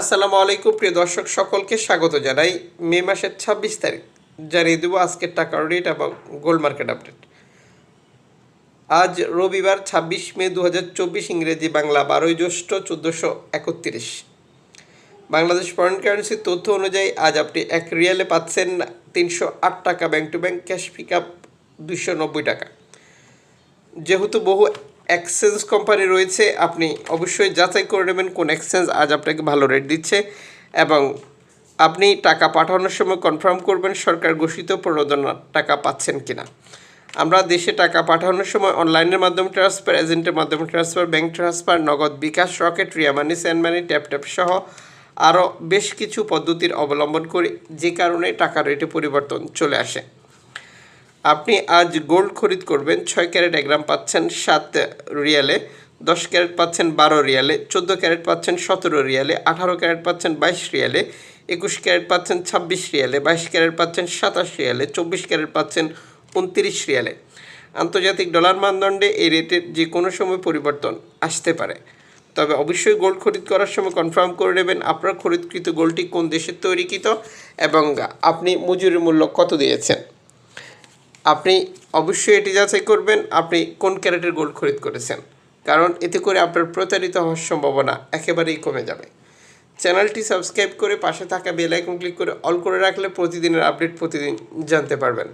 আসসালামু আলাইকুম, প্রিয় দর্শক, সকলকে স্বাগত জানাই মে মাসের ছাব্বিশ তারিখ। জানিয়ে দেবো আজকের টাকার রেট এবং গোল্ড মার্কেট আপডেট আজ রবিবার ছাব্বিশ মে দু হাজার চব্বিশ ইংরেজি বাংলা বারোই জ্যৈষ্ঠ চোদ্দোশো একত্রিশ। বাংলাদেশ ফরেন কারেন্সির তথ্য অনুযায়ী আজ আপনি এক রিয়ালে পাচ্ছেন তিনশো আট টাকা bank to bank cash pick up দুশো নব্বই টাকা। যেহেতু বহু এক্সচেঞ্জ কোম্পানি রয়েছে, আপনি অবশ্যই যাচাই করে নেবেন কোন এক্সচেঞ্জ আজ আপনাকে ভালো রেট দিচ্ছে এবং আপনি টাকা পাঠানোর সময় কনফার্ম করবেন সরকার ঘোষিত প্রণোদনা টাকা পাচ্ছেন কিনা। আমরা দেশে টাকা পাঠানোর সময় অনলাইনের মাধ্যমে ট্রান্সফার এজেন্টের মাধ্যমে transfer bank transfer Nagad bKash rocket Ria Money send money tap tap সহ আরও বেশ কিছু পদ্ধতির অবলম্বন করি যে কারণে টাকার রেটে পরিবর্তন চলে আসে। আপনি আজ গোল্ড খরিদ করবেন, ছয় ক্যারেট এক গ্রাম পাচ্ছেন সাত রিয়ালে, দশ ক্যারেট পাচ্ছেন বারো রিয়ালে, চোদ্দ ক্যারেট পাচ্ছেন সতেরো রিয়ালে, আঠারো ক্যারেট পাচ্ছেন বাইশ রিয়ালে, একুশ ক্যারেট পাচ্ছেন ছাব্বিশ রিয়ালে, বাইশ ক্যারেট পাচ্ছেন সাতাশ রিয়ালে, চব্বিশ ক্যারেট পাচ্ছেন উনত্রিশ রিয়ালে। আন্তর্জাতিক ডলার মানদণ্ডে এই রেটের যে কোনো সময় পরিবর্তন আসতে পারে। তবে অবশ্যই গোল্ড খরিদ করার সময় কনফার্ম করে নেবেন আপনার খরিদকৃত গোল্ডটি কোন দেশের তৈরিকৃত এবং আপনি মজুরি মূল্য কত দিয়েছেন। আপনি অবশ্যই এটি যাচাই করবেন আপনি কোন ক্যারেটের গোল্ড খরিদ করেছেন। কারণ এতে করে আপনার প্রতারিত হওয়ার সম্ভাবনা একেবারেই কমে যাবে। চ্যানেলটি সাবস্ক্রাইব করে পাশে থাকা বেল আইকন ক্লিক করে অল করে রাখলে প্রতিদিনের আপডেট প্রতিদিন জানতে পারবেন।